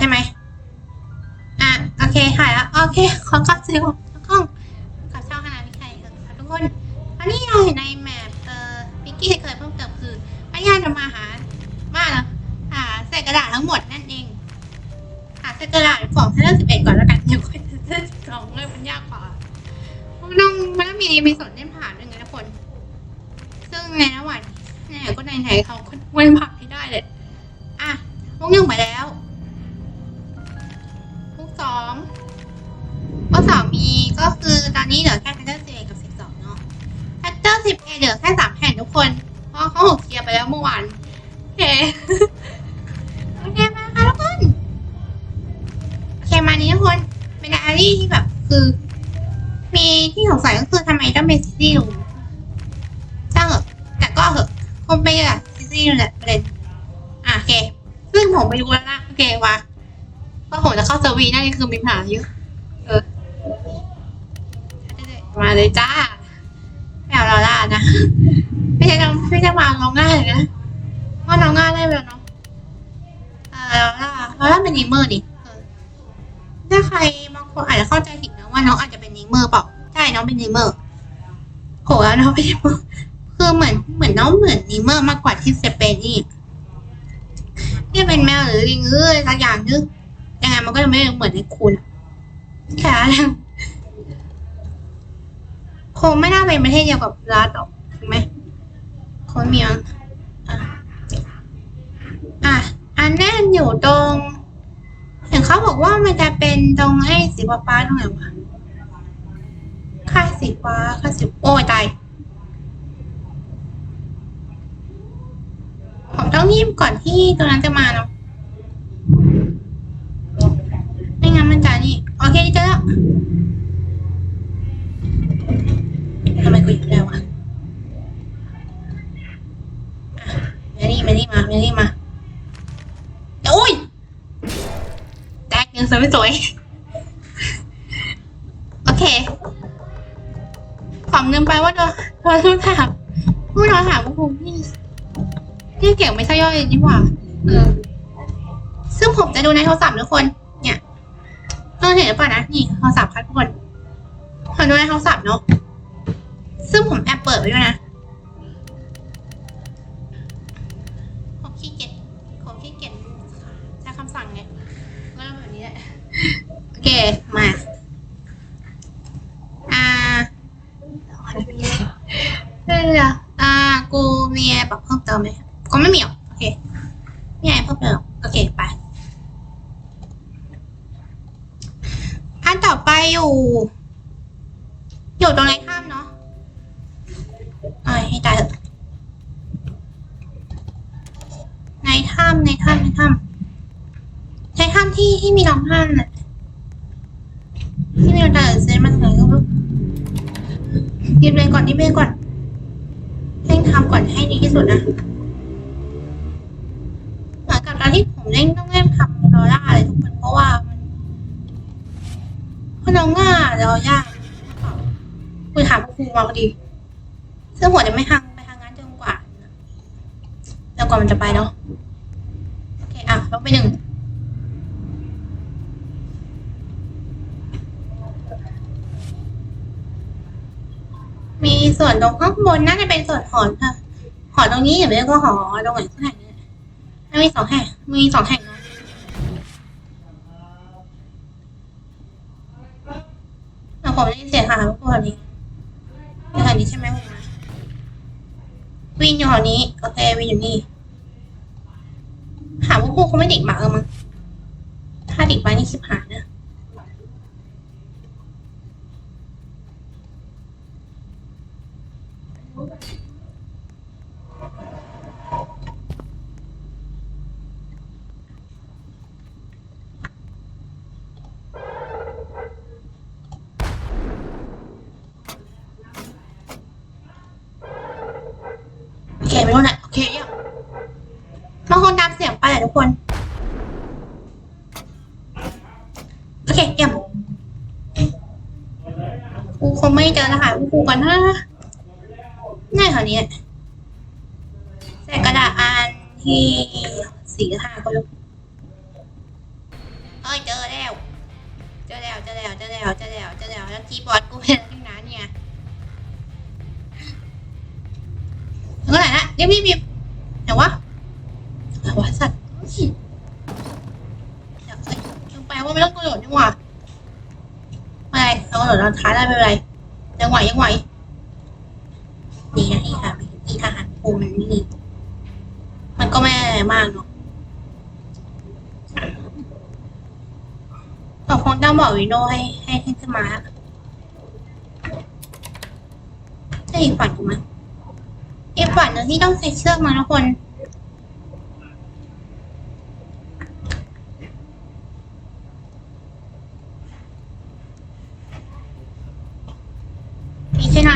ใช่ไหมอะโอเคหายแล้วโอเคขอกับซิลกล้องกับช่องคณะวิจัยค่ะทุกคนอันนี้เราอยู่ในแมปเอ่อพิกกี้เคยเพิ่มเติมคือพยายามจะมาหามาแล้วหาเศษกระดาษทั้งหมดนั่นเองหาเศษกระดาษของเส้นสิบเอ็ดก่อนแล้วกันเดี๋ยวค่อยเส้นสิบสองเลยมันยากกว่ามันต้องมันต้องมีมีส่วนเล่นผ่านด้วยไงทุกคน ซึ่งในระหว่างไหนๆก็ไหนๆเขาก็เว้นผ่านให้ได้เลยอะพวกหนึ่งไปแล้ว องพวกสองมีก็คือตอนนี้เหลือแค่แพทเทิร์นสิบเอ็ดกับสิบสองเนาะแพทเทิร์นสิบเอ็ดเหลือแค่สามแผ่นทุกคน เพราะเขาหกเคลียร์ไปแล้วเมื่อวานโอเคโอเคมาค่ะทุกคนโอเคมานี้ทุกคนเป็นอารี่ที่แบบคือมีที่สงสัยก็คือทำไมต้องเป็นซิตี้รูมช่างเหอะแต่ก็เหอะคงเป็นอะซิตี้รูมแหละประเด็นอะโอเค ซึ่งผมไปดูแล้วนะโอเคว่า ว่าผมจะเข้าเซอร์วีนั่นคือมีปัญหาเยอะ เออ มาเลยจ้าไม่เอาเราล่านะ ไม่ใช่ไม่ใช่วางเราง่ายเลยนะว่าเราง่ายได้เลยเนาะเออเราล่าเราล่าเป็นนิเมอร์ดิเออถ้าใครบางคนอาจจะเข้าใจผิดนะว่าน้องอาจจะเป็นนิเมอร์เปล่าใช่น้องเป็นนิเมอร์โหแล้วน้องเป็นนิเมอร์คือเหมือนเหมือนน้องเหมือนนิเมอร์มากกว่าที่จะเป็นนี่นี่เป็นแมวหรือลิงเอ้ยสักอย่างนึก ยังไงมันก็จะไม่เหมือนในคุณแค่นั้นคงไม่น่าเป็นประเทศเดียวกับรัฐหรอกถูกไหมคงมีอะอะอะอันแน่นอยู่ตรงเห็นเขาบอกว่ามันจะเป็นตรงไอ้สีฟ้าตรงไหนวะค่าสีฟ้าค่าสีโอ้ยตายผมต้องรีบก่อนที่ตัวนั้นจะมาเนาะไม่งั้นมันจะนี่ โอเคเจอแล้ว ทำไมกูยู่ไม่ได้วะอะเมลี่เมลี่มาเมลี่มาโอ้ยแตกยังสวยไม่สวย โอเคผมลืมไปว่าเราเราต้องถามผู้เราถามว่าผมนี่ที่เก่งไม่ใช่ย่อยนี่หว่า เออ ซึ่งผมจะดูในโทรศัพท์ทุกคน เนี่ยเออเห็นหรือเปล่านะ นี่โทรศัพท์ค่ะทุกคนผมดูในโทรศัพท์เนาะซึ่งผมแอบเปิดไว้ด้วยนะผมขี้เกียจผมขี้เกียจใช้คำสั่งไงก็ต้องแบบนี้แหละโอเค มา อ่าเรื่องอะไรอะอ่า กูมีอะไรแบบเพิ่มเติมไหมก็ไม่มีหรอกโอเคไม่มีอะไรเพิ่มเติมหรอกโอเค ไป อันต่อไปอยู่ อยู่ตรงไหนข้ามเนาะไอ้ให้ตายเถอะในถ้ำในถ้ำในถ้ำในถ้ำที่ที่มีน้องท่านน่ะที่มีน้องท่าเซนมันไหนก็ไม่รู้รีบเลยก่อนรีบเลยก่อนเร่งทำก่อนให้ดีที่สุดนะเหมือนกับตอนที่ผมเร่งต้องเร่งทำรอล่าเลยทุกคนเพราะว่ามันเพราะ น้องง่ารอยากคุยถามครูมาพอดี ซึ่งผมจะไม่ทำไปทางนั้นจนกว่าแล้วกว่ามันจะไปเนาะโอเคอะลบไปหนึ่งมีส่วนตรงข้างบนน่าจะเป็นส่วนหอค่ะหอตรงนี้หรือไม่ก็หอตรงไหนสักแห่งเนี่ยมันมีสองแห่งมีสองแห่ง เนาะแล้วผมได้ยินเสียงค่ะทุกคนนี้อยู่แถวนี้ใช่ไหมผมนะวินอยู่แถวนี้โอเควินอยู่นี่หาว่าพวกเขาไม่ดิกมาเออมั้งถ้าดิกมานี่สิบหายนะ โอเคไม่รู้นะโอเคยังบางคนตามเสียงไปแหละทุกคน โอเคเยี่ยมกู คงไม่เจอรหัสกูก่อนนะง่ายแถวนี้แหละใส่กระดาษอันที่สี่ห้าก็รู้เจอแล้ว เจอแล้วเจอแล้วเจอแล้วเจอแล้วเจอแล้วแล้วคีย์บอร์ดกูเป็นอะไรทั้งนั้นเนี่ยถึงไหนละเรียบรีบรีบไหนวะไหนวะสัตว์เฮ้ยเดี๋ยวเอ้ยลงไปว่าไม่ต้องกระโดดนี่หว่าไม่เรากระโดดเราท้ายได้ไม่เป็นไร ยังไหวยังไหวนี่นะนี่ค่ะนี่ทหารภูมิมันนี่มันก็ไม่มากเนาะเราคงต้องบอกวิโดให้ให้ให้ขึ้นมาจะอีกฝันกูมั้ยอีกฝันหนึ่งที่ต้องใส่เชือกมาทุกคน มีที่ไหน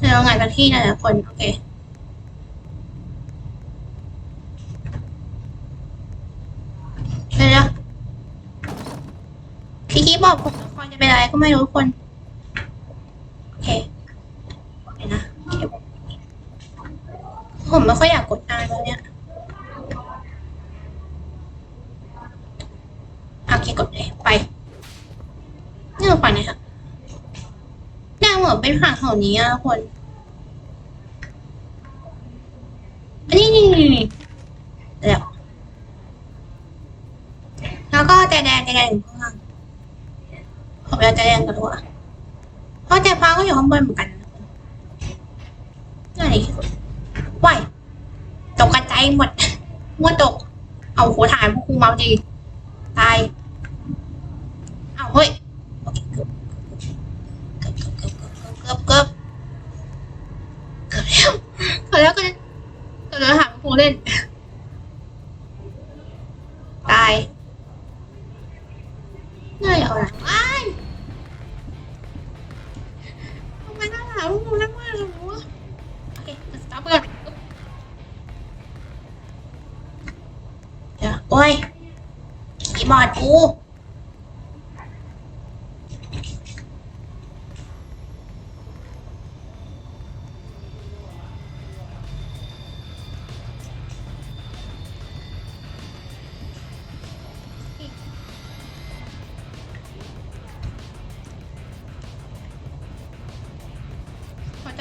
เดี๋ยเรางานกันที่นะทุกคน โอเคเดี๋ยวพี่คีบอกผมละครจะเป็นอะไรก็ไม่รู้ทุกคน โอเคเดี๋ยวนะผมไม่ค่อยอยากกดอ่านตอนเนี้ยโอเคกดเลยไปนี่เราไปไหนคะเนี่ยเหมื อนเป็นผังแถวนี้อะทุกคนอันนี้นี่นี่นี่เดี๋ยวแล้วก็ใจแดงใจแดงอยู่ข้างล่างผมจะใจแดงกันด้วยเพราะใจฟ้าก็อยู่ข้างบนเหมือนกันนี่อะไรว่ายตกกระจายหมดมั่วตก เอาโหถ่ายพวกครูเมาดี แล้วเกือแล้วก็เดี๋ยวเราหาผู้เล่น ตายน่าจะเอาอะไรว้ายทำไมน่าหาผู้เล่นมากเลยวะโอเคสต็อปก่อนเดี๋ยวโอ้ยคีบอร์ดกู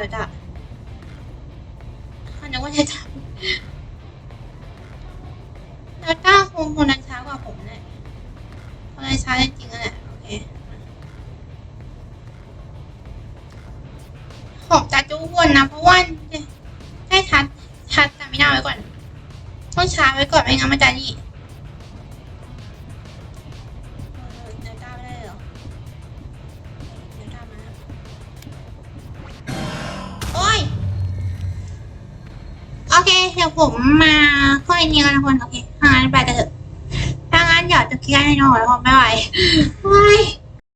อยู่จ้ะข้านึกว่าจะจตาคงคนเช้ากว่าผมเน่คนเช้า เค เดี๋ยวผมมาค่อยนี้กันนะคนโอเคทางั้นไปกันเถอะทางั้นอยากจะเคลียร์ให้หน่อยเพราะไม่ไหวโอ้ย